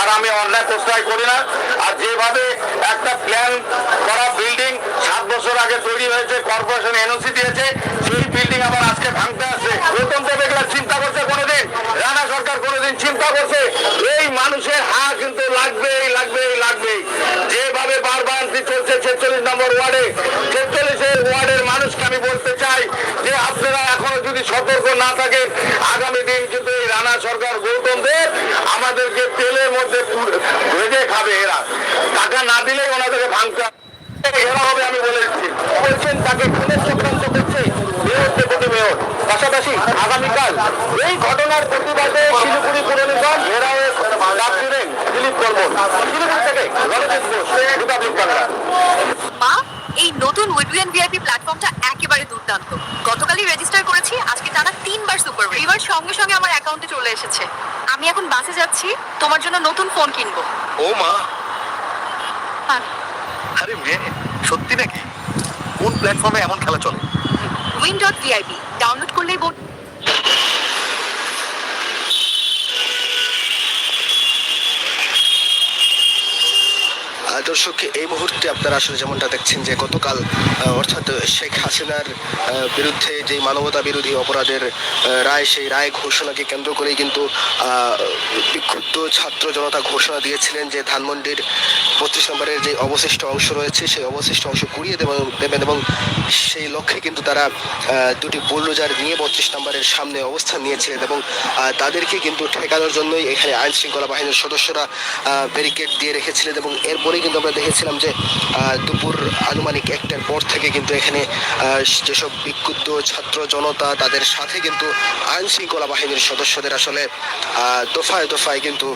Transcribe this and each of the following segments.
আর আমি অন্যায় প্রশ্রয় করি না। আর যেভাবে একটা প্ল্যান করা বিল্ডিং সাত বছর আগে তৈরি হয়েছে কর্পোরেশন এনওসি দিয়েছে, সেই বিল্ডিং আবার আজকে ভাঙতে আসছে। প্রথম তো দেখলাম চিন্তা করছে কোনোদিন? রানা সরকার কোনোদিন চিন্তা করছে? এই মানুষের হা কিন্তু লাগবেই চলছে ছেচল্লিশ নম্বর ওয়ার্ডে ছেচল্লিশের ওয়ার্ডের মানুষকে আমি বলতে চাই যে আপনারা এখনও যদি সতর্ক না থাকেন, আগামী দিন কিন্তু এই রানা সরকার গৌতম দেব আমাদেরকে তেলের মধ্যে ভেজে খাবে এরা। টাকা না দিলেই ওনাদেরকে ভাঙতে। এরা হবে আমি বলেছি বলছেন তাকে খুনের চক্রান্ত করছে। মেয়র ডেপুটি মেয়র পাশাপাশি আগামীকাল এই ঘটনার প্রতিবাদে শিলিগুড়ি পুর নিগম ঘেরাও ডাক দিলেন দিলীপ বর্মন শিলিগুড়ি থেকে রণজিৎ ঘোষ রিপাবলিক বাংলা। মা এই নতুন উইডুয়েন ভিআইপি প্ল্যাটফর্মটা একেবারে দুর্দান্ত। গতকালই রেজিস্টার করেছি আজকে টানা তিনবার সুপার এবার সঙ্গে সঙ্গে আমার অ্যাকাউন্টে চলে এসেছে। আমি এখন বাসে যাচ্ছি তোমার জন্য নতুন ফোন কিনবো। ও মা। হ্যাঁ। আরে মেয়ে সত্যি নাকি? কোন প্ল্যাটফর্মে এমন খেলা চলে? উইন ডট ভিআইপি ডাউনলোড করলেই দর্শক, এই মুহূর্তে আপনারা আসলে যেমনটা দেখছেন যে গতকাল অর্থাৎ শেখ হাসিনার বিরুদ্ধে যে মানবতা বিরোধী অপরাধের রায়, সেই রায় ঘোষণাকে কেন্দ্র করেই কিন্তু বিক্ষুব্ধ ছাত্র জনতা ঘোষণা দিয়েছিলেন যে ধানমন্ডির বত্রিশ নম্বরের যে অবশিষ্ট অংশ রয়েছে, সেই অবশিষ্ট অংশ কুড়িয়ে দেবেন এবং সেই লক্ষ্যে কিন্তু তারা দুটি বুলডোজার নিয়ে বত্রিশ নম্বরের সামনে অবস্থান নিয়েছিলেন এবং তাদেরকে কিন্তু ঠেকানোর জন্যই এখানে আইন শৃঙ্খলা বাহিনীর সদস্যরা ব্যারিকেড দিয়ে রেখেছিলেন এবং এরপরে কিন্তু আমরা দেখেছিলাম যে দুপুর আনুমানিক একটার পর থেকে কিন্তু এখানে যেসব বিক্ষুব্ধ ছাত্র জনতা, তাদের সাথে কিন্তু আইন শৃঙ্খলা বাহিনীর সদস্যদের আসলে দফায় দফায় কিন্তু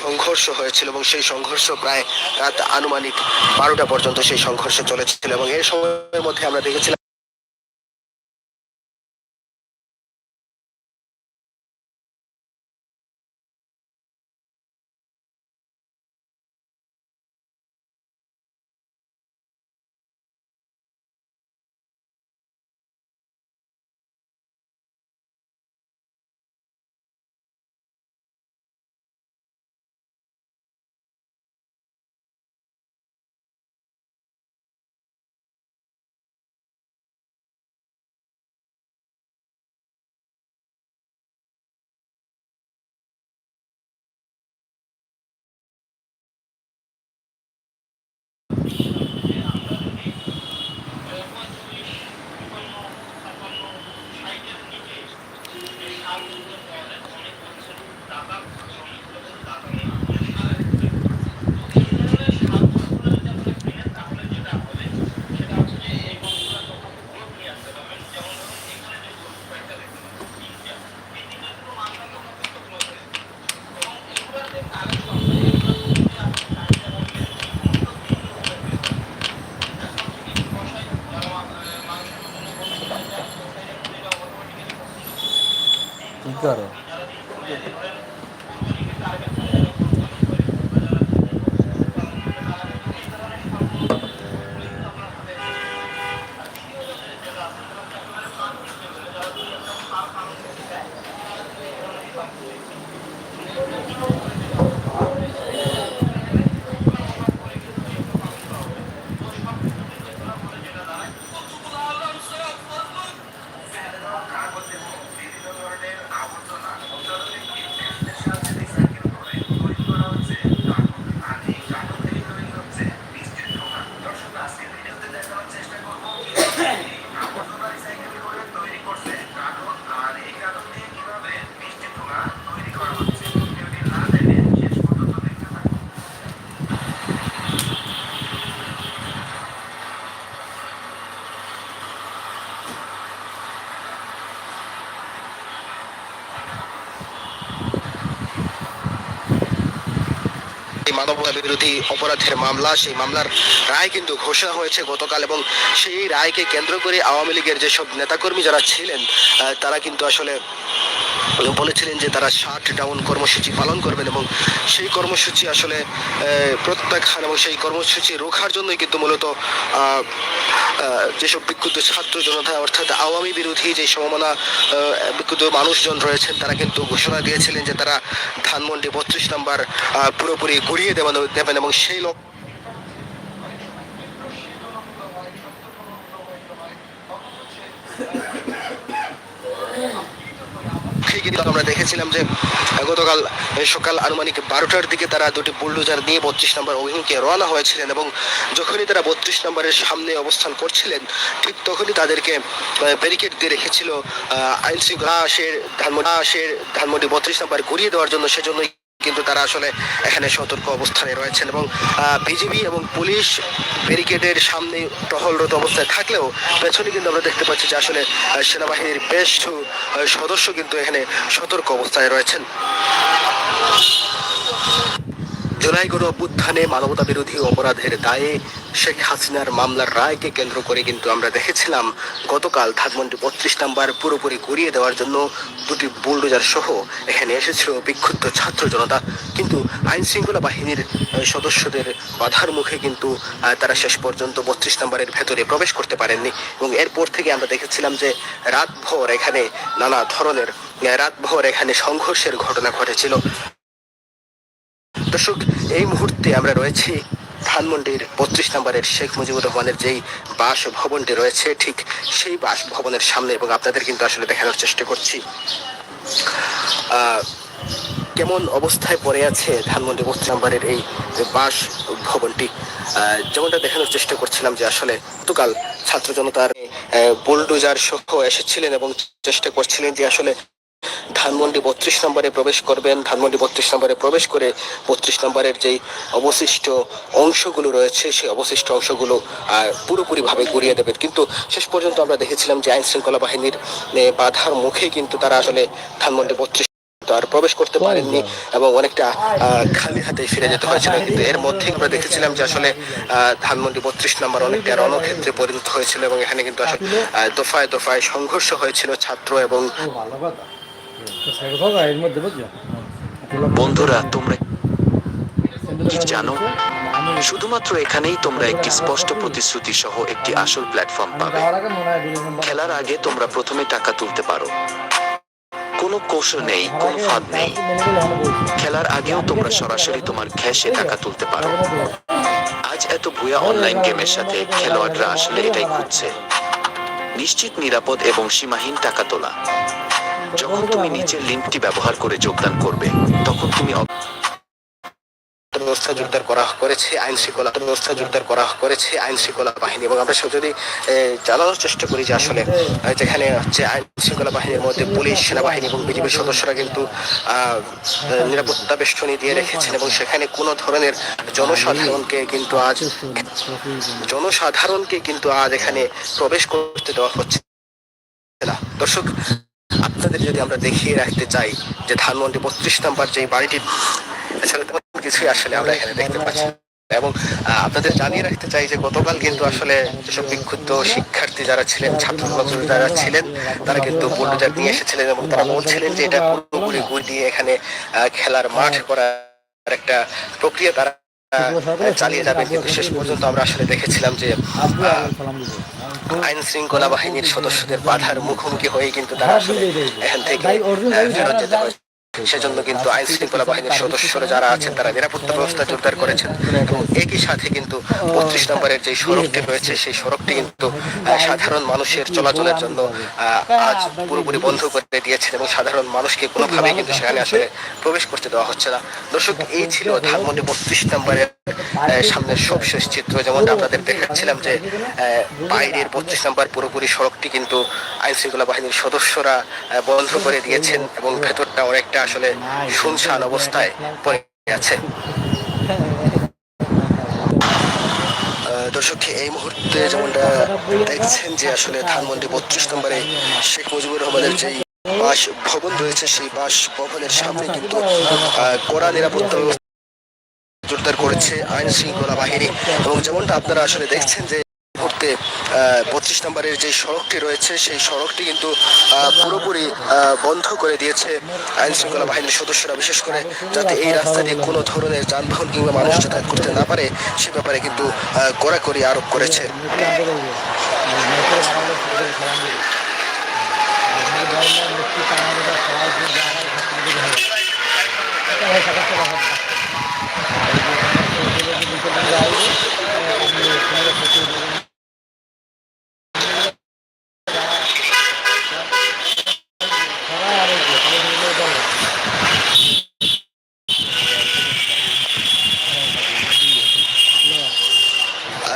সংঘর্ষ হয়েছিল এবং সেই সংঘর্ষ প্রায় রাত আনুমানিক বারোটা পর্যন্ত সেই সংঘর্ষ চলেছিল এবং এই সময়ের মধ্যে আমরা দেখেছিলাম কি করো মানবতা বিরোধী অপরাধের মামলা, সেই মামলার রায় কিন্তু ঘোষণা হয়েছে গতকাল এবং সেই রায়কে কেন্দ্র করে আওয়ামী লীগের যেসব নেতাকর্মী যারা ছিলেন তারা কিন্তু আসলে বলেছিলেন যে তারা শাট ডাউন কর্মসূচি পালন করবেন এবং সেই কর্মসূচি আসলে প্রত্যাখ্যান এবং সেই কর্মসূচি রোখার জন্যই কিন্তু মূলত যেসব বিক্ষুব্ধ ছাত্র জনতা, অর্থাৎ আওয়ামী বিরোধী যে সমমনা বিক্ষুব্ধ মানুষজন রয়েছেন, তারা কিন্তু ঘোষণা দিয়েছিলেন যে তারা ধানমন্ডি বত্রিশ নম্বর পুরোপুরি ঘুরিয়ে দেবেন দেবেন এবং সেই লক্ষ্য কিন্তু আমরা দেখেছিলাম যে, গতকাল সকাল আনুমানিক বারোটার দিকে তারা দুটি বুলডোজার নিয়ে বত্রিশ নম্বর অভিমুখে রওনা হয়েছিলেন এবং যখনই তারা বত্রিশ নম্বরের সামনে অবস্থান করছিলেন, ঠিক তখনই তাদেরকে ব্যারিকেড দিয়ে রেখেছিল আইন শৃঙ্খলা আসের ধানমন্ডি আসের ধানমন্ডি বত্রিশ নম্বর ঘুরিয়ে দেওয়ার জন্য। সেজন্যই কিন্তু তারা আসলে এখানে সতর্ক অবস্থানে রয়েছেন এবং বিজিবি এবং পুলিশ ব্যারিকেডের সামনে টহলরত অবস্থায় থাকলেও পেছনে কিন্তু আমরা দেখতে পাচ্ছি যে আসলে সেনাবাহিনীর বেশ সদস্য কিন্তু এখানে সতর্ক অবস্থায় রয়েছেন। জুলাই অভ্যুত্থানে মানবতা বিরোধী অপরাধের দায়ে শেখ হাসিনার মামলার রায়কে কেন্দ্র করে কিন্তু আমরা দেখেছিলাম গতকাল ধানমন্ডি বত্রিশ নাম্বার পুরোপুরি গড়িয়ে দেওয়ার জন্য দুটি বুলডোজার সহ এখানে এসেছিল বিক্ষুব্ধ ছাত্র জনতা। কিন্তু আইন শৃঙ্খলা বাহিনীর সদস্যদের বাধার মুখে কিন্তু তারা শেষ পর্যন্ত বত্রিশ নাম্বারের ভেতরে প্রবেশ করতে পারেননি। এবং এরপর থেকে আমরা দেখেছিলাম যে রাতভর এখানে নানা ধরনের রাতভর এখানে সংঘর্ষের ঘটনা ঘটেছিল। দর্শক, এই মুহূর্তে আমরা রয়েছি ধানমন্ডির বত্রিশ নম্বরের শেখ মুজিবুর রহমানের যেই বাস ভবনটি রয়েছে, ঠিক সেই বাস ভবনের সামনে এবং আপনাদের কিন্তু আসলে দেখানোর চেষ্টা করছি। কেমন অবস্থায় পড়ে আছে ধানমন্ডি বত্রিশ নম্বরের এই বাস ভবনটি যেমনটা দেখানোর চেষ্টা করছিলাম যে আসলে গতকাল ছাত্র জনতার বুলডোজার সহ এসেছিলেন এবং চেষ্টা করছিলেন যে আসলে ধানমন্ডি বত্রিশ নম্বরে প্রবেশ করবেন। ধানমন্ডি বত্রিশ নম্বরে প্রবেশ করে বত্রিশ নম্বরের যেই অবশিষ্ট অংশগুলো রয়েছে সেই অবশিষ্ট অংশগুলো আহ, পুরোপুরিভাবে ঘুরিয়ে দেবেন। কিন্তু শেষ পর্যন্ত আমরা দেখেছিলাম যে আইন শৃঙ্খলা বাহিনীর বাধার মুখে কিন্তু তারা আসলে ধানমন্ডি বত্রিশ আর প্রবেশ করতে পারেননি এবং অনেকটা খালি হাতে ফিরে যেতে হয়েছিল। কিন্তু এর মধ্যে আমরা দেখেছিলাম যে আসলে ধানমন্ডি বত্রিশ নম্বর অনেকটা রণক্ষেত্রে পরিণত হয়েছিল এবং এখানে কিন্তু আসলে দফায় দফায় সংঘর্ষ হয়েছিল ছাত্র এবং বন্ধুরা, তোমরা কি জানো? শুধুমাত্র এখানেই তোমরা একটি স্পষ্ট প্রতিশ্রুতি সহ একটি আসল প্ল্যাটফর্ম পাবে। খেলার আগে তোমরা প্রথমে টাকা তুলতে পারো। কোনো কৌশল নেই, কোনো ফাঁদ নেই। খেলার আগেও তোমরা সরাসরি তোমার ক্যাশে টাকা তুলতে পারো। আজ এত ভুয়া অনলাইন গেমের সাথে খেলোয়াড়রা আসলে এটাই খুঁজছে। নিশ্চিত, নিরাপদ এবং সীমাহীন টাকা তোলা। যখন তুমি নিচের লিঙ্কটি ব্যবহার করে যোগদান করবে, তখন তুমি ব্যবস্থা জোরদার করা করেছে, আইন শৃঙ্খলা ব্যবস্থা জোরদার করা করেছে, আইন শৃঙ্খলা বাহিনী এবং আমরা যদি জানানোর চেষ্টা করি যে আসলে যেখানে হচ্ছে আইন শৃঙ্খলা বাহিনীর মধ্যে পুলিশ, সেনাবাহিনী এবং বিজেপির সদস্যরা কিন্তু নিরাপত্তা বেষ্টনী দিয়ে রেখেছেন এবং সেখানে কোনো ধরনের জনসাধারণকে কিন্তু আজ, জনসাধারণকে কিন্তু আজ এখানে প্রবেশ করতে দেওয়া হচ্ছে না। দর্শক আপনাদের যদি আমরা দেখিয়ে রাখতে চাই যে ধানমন্ডি বত্রিশ নম্বর যে বাড়িটি তেমন কিছুই আসলে আমরা এখানে দেখতে পাচ্ছি এবং আপনাদের জানিয়ে রাখতে চাই যে গতকাল কিন্তু আসলে যেসব বিক্ষুব্ধ শিক্ষার্থী যারা ছিলেন ছাত্র যারা ছিলেন, তারা কিন্তু বুলডোজার নিয়ে এসেছিলেন এবং তারা বলছিলেন যে এটা পুরোপুরি গুড় দিয়ে এখানে খেলার মাঠ করার একটা প্রক্রিয়া তারা চালিয়ে যাবে। কিন্তু শেষ পর্যন্ত আমরা আসলে দেখেছিলাম যে আইন শৃঙ্খলা বাহিনীর সদস্যদের বাধার মুখোমুখি হয়ে কিন্তু তারা আসলে এখান থেকে ফেরত যেতে হয় সেজন্য কিন্তু আইন শৃঙ্খলা বাহিনীর সদস্যরা যারা আছেন তারা নিরাপত্তা ব্যবস্থা জোরদার করেছেন। এবং একই সাথে কিন্তু বত্রিশ নম্বরের যে সড়কটি রয়েছে সেই সড়কটি কিন্তু সাধারণ মানুষের চলাচলের জন্য আহ, আজ পুরোপুরি বন্ধ করে দিয়েছেন এবং সাধারণ মানুষকে কোনোভাবেই কিন্তু সেখানে আসলে প্রবেশ করতে দেওয়া হচ্ছে না। দর্শক এই ছিল ধানমন্ডি বত্রিশ নম্বরের সামনের সবশেষ চিত্র যেমনটা আপনাদের দেখাচ্ছিলাম যে বাইরের বত্রিশ নম্বর পুরোপুরি সড়কটি কিন্তু আইন শৃঙ্খলা বাহিনীর সদস্যরা বন্ধ করে দিয়েছেন এবং ভেতরটা অনেকটা আসলে শুনশান অবস্থায় পড়ে আছে। দর্শক এই মুহূর্তে যেমনটা দেখছেন যে আসলে ধানমন্ডি বত্রিশ নম্বরে শেখ মুজিবুর রহমানের যেই বাস ভবন রয়েছে, সেই বাস ভবনের সামনে কিন্তু কড়া নিরাপত্তা জোরদার করেছে আইন শৃঙ্খলা বাহিনী। এবং যেমনটা আপনারা আসলে দেখছেন যে মুহূর্তে পঁচিশ নম্বরের যে সড়কটি রয়েছে, সেই সড়কটি কিন্তু পুরোপুরি বন্ধ করে দিয়েছে আইন শৃঙ্খলা বাহিনীর সদস্যরা। বিশেষ করে যাতে এই রাস্তা দিয়ে কোনো ধরনের যানবাহন কিংবা মানুষ যাতায়াত করতে না পারে, সে ব্যাপারে কিন্তু কড়াকড়ি আরোপ করেছে।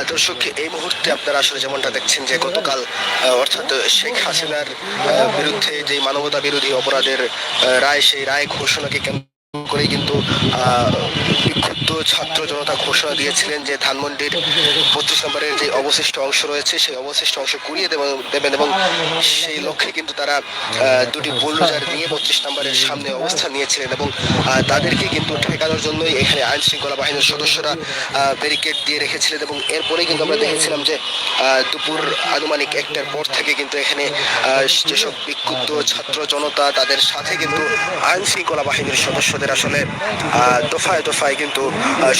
দর্শক এই মুহূর্তে আপনারা আসলে যেমনটা দেখছেন যে গতকাল অর্থাৎ শেখ হাসিনার বিরুদ্ধে যে মানবতা বিরোধী অপরাধের রায় সেই রায় ঘোষণাকে কেন্দ্র করে কিন্তু আহ, বিক্ষুব্ধ ছাত্র জনতা ঘোষণা দিয়েছিলেন যে ধানমন্ডির পঁচিশ নম্বরের যে অবশিষ্ট অংশ রয়েছে, সেই অবশিষ্ট অংশ কুড়িয়ে দেবেন- এবং সেই লক্ষ্যে কিন্তু তারা দুটি বুলডোজার নিয়ে পঁচিশ নম্বরের সামনে অবস্থান নিয়েছিলেন এবং তাদেরকে কিন্তু ঠেকানোর জন্যই এখানে আইন শৃঙ্খলা বাহিনীর সদস্যরা ব্যারিকেড দিয়ে রেখেছিলেন এবং এরপরে কিন্তু আমরা দেখেছিলাম যে দুপুর আনুমানিক একটার পর থেকে কিন্তু এখানে যেসব বিক্ষুব্ধ ছাত্র জনতা তাদের সাথে কিন্তু আইন শৃঙ্খলা বাহিনীর সদস্যদের আসলে দফায় দফায় কিন্তু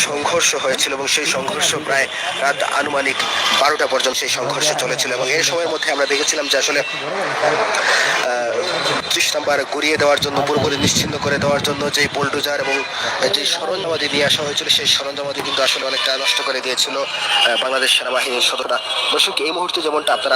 সংঘর্ষ হয়েছিল এবং সেই সংঘর্ষ প্রায় রাত আনুমানিক বারোটা পর্যন্ত সেই সংঘর্ষ চলেছিল এবং এই সময়ের মধ্যে আমরা দেখেছিলাম যে আসলে ত্রিশ নাম্বার ঘুরিয়ে দেওয়ার জন্য, পুরোপুরি নিশ্চিন্ন করে দেওয়ার জন্য যে বুলডোজার এবং যে সরঞ্জামাদি নিয়ে আসা হয়েছিল, সেই সরঞ্জামাদি কিন্তু আসলে অনেকটা নষ্ট করে দিয়েছিল বাংলাদেশ সেনাবাহিনীর সদস্যরা দর্শক, এই মুহূর্তে যেমনটা আপনারা